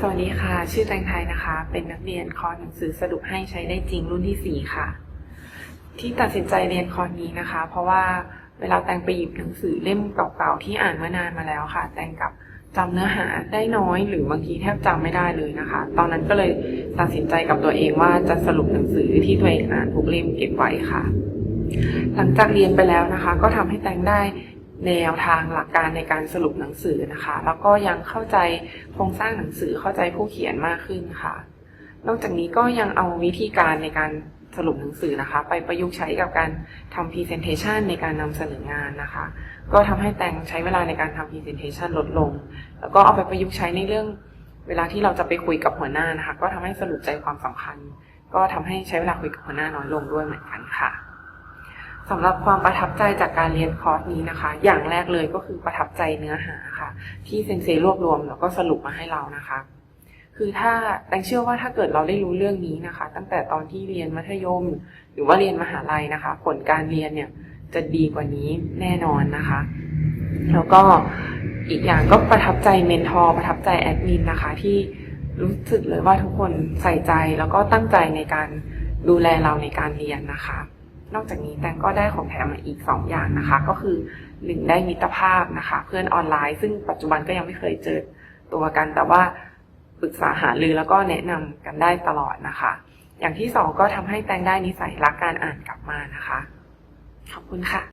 สวัสดีค่ะ ชื่อแตงไทยนะคะ เป็นนักเรียนคอร์สหนังสือสรุปให้ใช้ได้จริงรุ่นที่ 4 ค่ะ ที่ตัดสินใจเรียนคอร์สนี้นะคะ เพราะว่าเวลาแตงไปหยิบหนังสือเล่มเก่าๆที่อ่านมานานมาแล้วค่ะ แตงกับจำเนื้อหาได้น้อยหรือบางทีแทบจำไม่ได้เลยนะคะ ตอนนั้นก็เลยตัดสินใจกับตัวเองว่าจะสรุปหนังสือที่ตัวเองอ่านทุกเล่มเก็บไว้ค่ะ หลังจากเรียนไปแล้วนะคะ ก็ทำให้แตงได้ แนวทางหลักการในการสรุปหนังสือนะคะ แล้วก็ยังเข้าใจโครงสร้างหนังสือเข้าใจผู้เขียนมากขึ้นค่ะ นอกจากนี้ก็ยังเอาวิธีการในการสรุปหนังสือนะคะ ไปประยุกต์ใช้กับการทำ presentation ในการนำเสนองานนะคะ ก็ทำให้แตงใช้เวลาในการทำ presentation ลดลง แล้วก็เอาไปประยุกต์ใช้ในเรื่องเวลาที่เราจะไปคุยกับหัวหน้านะคะ ก็ทำให้สรุปใจความสำคัญ ก็ทำให้ใช้เวลาคุยกับหัวหน้าน้อยลงด้วยเหมือนกันค่ะ สำหรับความประทับใจจากการเรียนคอร์สนี้นะคะ อย่างแรกเลยก็คือประทับใจเนื้อหาค่ะ ที่เซนเซรวบรวมแล้วก็สรุปมาให้เรานะคะ คือถ้าแตงเชื่อว่าถ้าเกิดเราได้รู้เรื่องนี้นะคะ ตั้งแต่ตอนที่เรียนมัธยม หรือว่าเรียนมหาลัยนะคะ ผลการเรียนเนี่ยจะดีกว่านี้แน่นอนนะคะ แล้วก็อีกอย่างก็ประทับใจเมนทอร์ประทับใจแอดมินนะคะ ที่รู้สึกเลยว่าทุกคนใส่ใจแล้วก็ตั้งใจในการดูแลเราในการเรียนนะคะ นอกจากนี้แตงก็ได้ของแถมมาอีก 2 อย่างนะคะ ก็คือหนึ่งได้มิตรภาพนะคะ เพื่อนออนไลน์ ซึ่งปัจจุบันก็ยังไม่เคยเจอตัวกัน แต่ว่าปรึกษาหารือแล้วก็แนะนำกันได้ตลอดนะคะ อย่างที่สองก็ทำให้แตงได้นิสัยรักการอ่านกลับมานะคะ ขอบคุณค่ะ